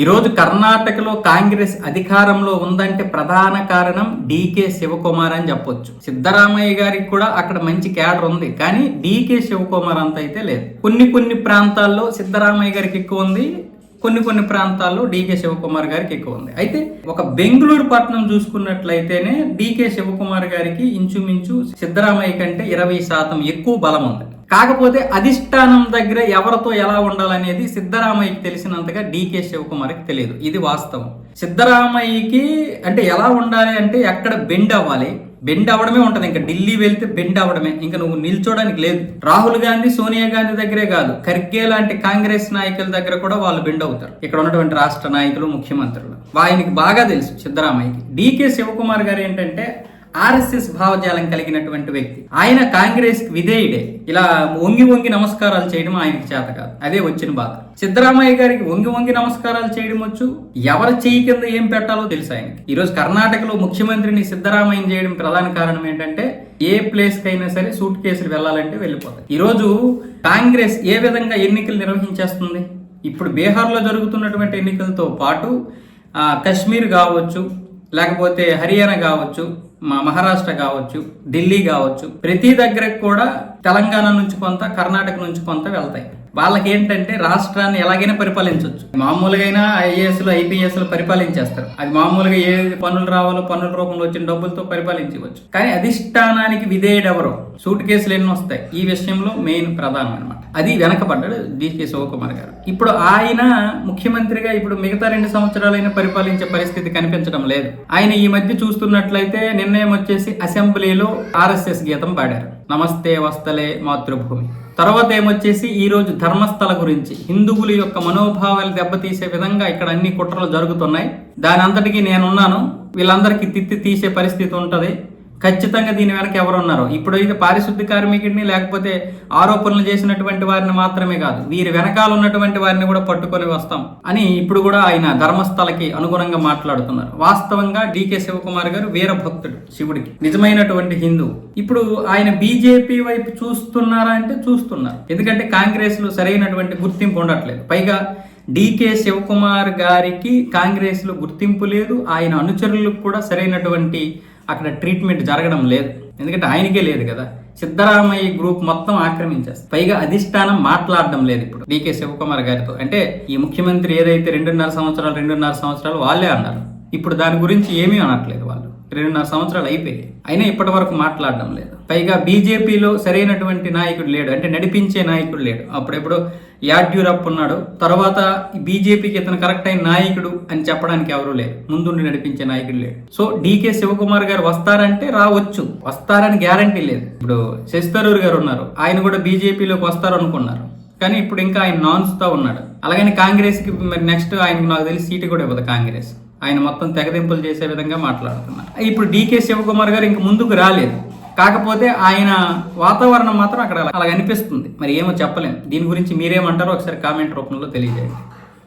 ఈరోజు కర్ణాటకలో కాంగ్రెస్ అధికారంలో ఉందంటే ప్రధాన కారణం డీకే శివకుమార్ అని చెప్పొచ్చు. సిద్ధరామయ్య గారికి కూడా అక్కడ మంచి క్యాడర్ ఉంది కానీ డీకే శివకుమార్ అంత అయితే లేదు. కొన్ని కొన్ని ప్రాంతాల్లో సిద్ధరామయ్య గారికి ఎక్కువ ఉంది కొన్ని కొన్ని ప్రాంతాల్లో డీకే శివకుమార్ గారికి ఎక్కువ ఉంది. అయితే ఒక బెంగళూరు పట్టణం చూసుకున్నట్లయితేనే డీకే శివకుమార్ గారికి ఇంచుమించు సిద్ధరామయ్య కంటే ఇరవై శాతం ఎక్కువ బలం ఉంది. కాకపోతే అధిష్టానం దగ్గర ఎవరితో ఎలా ఉండాలనేది సిద్ధరామయ్యకి తెలిసినంతగా డీకే శివకుమార్కి తెలియదు. ఇది వాస్తవం. సిద్ధరామయ్యకి అంటే ఎలా ఉండాలి అంటే ఎక్కడ బెండ్ అవ్వాలి. బెండ్ అవ్వడమే ఉంటుంది. ఇంకా ఢిల్లీ వెళ్తే బెండ్ అవ్వడమే. ఇంకా నువ్వు నిల్చోడానికి లేదు. రాహుల్ గాంధీ సోనియా గాంధీ దగ్గరే కాదు. ఖర్గే లాంటి కాంగ్రెస్ నాయకుల దగ్గర కూడా వాళ్ళు బెండ్ అవుతారు. ఇక్కడ ఉన్నటువంటి రాష్ట్ర నాయకులు ముఖ్యమంత్రులు. ఆయనకి బాగా తెలుసు సిద్ధరామయ్యకి. డీకే శివకుమార్ గారు ఏంటంటే ఆర్ఎస్ఎస్ భావజాలం కలిగినటువంటి వ్యక్తి. ఆయన కాంగ్రెస్ విధేయుడే. ఇలా వంగి వంగి నమస్కారాలు చేయడం ఆయనకి చేత కాదు. అదే వచ్చిన బాధ. సిద్ధరామయ్య గారికి వంగి వంగి నమస్కారాలు చేయడం వచ్చు. ఎవరి చేయి కింద ఏం పెట్టాలో తెలుసు ఆయనకి. ఈరోజు కర్ణాటకలో ముఖ్యమంత్రిని సిద్ధరామయ్య చేయడం ప్రధాన కారణం ఏంటంటే ఏ ప్లేస్ కైనా సరే సూట్ కేసులు వెళ్ళాలంటే వెళ్ళిపోతాయి. ఈరోజు కాంగ్రెస్ ఏ విధంగా ఎన్నికలు నిర్వహించేస్తుంది? ఇప్పుడు బీహార్లో జరుగుతున్నటువంటి ఎన్నికలతో పాటు కాశ్మీర్ కశ్మీర్ కావచ్చు లేకపోతే హర్యానా కావచ్చు మా మహారాష్ట్ర కావచ్చు ఢిల్లీ కావచ్చు ప్రతి దగ్గరకు కూడా తెలంగాణ నుంచి కొంత కర్ణాటక నుంచి కొంత వెళ్తాయి. వాళ్ళకి ఏంటంటే రాష్ట్రాన్ని ఎలాగైనా పరిపాలించవచ్చు మామూలుగా అయినా ఐఏఎస్లు ఐపీఎస్లు పరిపాలించేస్తారు. అది మామూలుగా ఏ పన్నులు రావాలో పన్నుల రూపంలో వచ్చిన డబ్బులతో పరిపాలించవచ్చు. కానీ అధిష్టానానికి విధేయుడెవరో? సూట్ కేసులు ఎన్ని వస్తాయి. ఈ విషయంలో మెయిన్ ప్రధానం అనమాట అది వెనకబడ్డాడు డికే శివకుమార్ గారు. ఇప్పుడు ఆయన ముఖ్యమంత్రిగా ఇప్పుడు మిగతా రెండు సంవత్సరాలైనా పరిపాలించే పరిస్థితి కనిపించడం లేదు. ఆయన ఈ మధ్య చూస్తున్నట్లయితే నిర్ణయం వచ్చేసి అసెంబ్లీలో ఆర్ఎస్ఎస్ గీతం పాడారు. నమస్తే వస్తలే మాతృభూమి. తర్వాత ఏమొచ్చేసి ఈ రోజు ధర్మస్థల గురించి హిందువుల యొక్క మనోభావాలు దెబ్బతీసే విధంగా ఇక్కడ అన్ని కుట్రలు జరుగుతున్నాయి. దాని అంతటికి నేనున్నాను. వీళ్ళందరికీ తిత్తి తీసే పరిస్థితి ఉంటుంది. ఖచ్చితంగా దీని వెనక ఎవరున్నారు. ఇప్పుడు అయితే పారిశుద్ధ్య కార్మికుడిని లేకపోతే ఆరోపణలు చేసినటువంటి వారిని మాత్రమే కాదు వీరి వెనకాల ఉన్నటువంటి వారిని కూడా పట్టుకొని వస్తాం అని ఇప్పుడు కూడా ఆయన ధర్మస్థలకి అనుగుణంగా మాట్లాడుతున్నారు. వాస్తవంగా డికే శివకుమార్ గారు వీర భక్తుడు శివుడికి నిజమైనటువంటి హిందూ. ఇప్పుడు ఆయన బీజేపీ వైపు చూస్తున్నారా అంటే చూస్తున్నారు. ఎందుకంటే కాంగ్రెస్లో సరైనటువంటి గుర్తింపు ఉండట్లేదు. పైగా డికే శివకుమార్ గారికి కాంగ్రెస్లో గుర్తింపు లేదు ఆయన అనుచరులకు కూడా సరైనటువంటి అక్కడ ట్రీట్మెంట్ జరగడం లేదు. ఎందుకంటే ఆయనకే లేదు కదా. సిద్ధరామయ్య గ్రూప్ మొత్తం ఆక్రమించేస్తారు పైగా అధిష్టానం మాట్లాడడం లేదు ఇప్పుడు. డికే శివకుమార్ గారితో. అంటే ఈ ముఖ్యమంత్రి ఏదైతే రెండున్నర సంవత్సరాలు రెండున్నర సంవత్సరాలు వాళ్ళే అన్నారు. ఇప్పుడు దాని గురించి ఏమీ అనట్లేదు వాళ్ళు. రెండున్నర సంవత్సరాలు అయిపోయాయి. అయినా ఇప్పటి వరకు మాట్లాడడం లేదు. పైగా బీజేపీలో సరైనటువంటి నాయకుడు లేడు. అంటే నడిపించే నాయకుడు లేడు. అప్పుడెప్పుడు యాడ్యూరప్ ఉన్నాడు. తర్వాత బీజేపీకి ఇతను కరెక్ట్ అయిన నాయకుడు అని చెప్పడానికి ఎవరు లేరు. ముందుండి నడిపించే నాయకుడు లేడు. సో డీకే శివకుమార్ గారు వస్తారంటే రావచ్చు. వస్తారని గ్యారంటీ లేదు. ఇప్పుడు శశి గారు ఉన్నారు. ఆయన కూడా బీజేపీలోకి వస్తారు అనుకున్నారు కానీ ఇప్పుడు ఇంకా ఆయన నాన్స్తో ఉన్నాడు. అలాగని కాంగ్రెస్కి మరి నెక్స్ట్ ఆయనకు నాకు తెలిసి సీటు కూడా ఇవ్వదు కాంగ్రెస్. ఆయన మొత్తం తెగదింపులు చేసే విధంగా మాట్లాడుతున్నారు. ఇప్పుడు డీకే శివకుమార్ గారు ఇంక ముందుకు రాలేదు. కాకపోతే ఆయన వాతావరణం మాత్రం అక్కడ అలా అనిపిస్తుంది. మరి ఏమో చెప్పలేము దీని గురించి మీరేమంటారో ఒకసారి కామెంట్ రూపంలో తెలియజేయండి.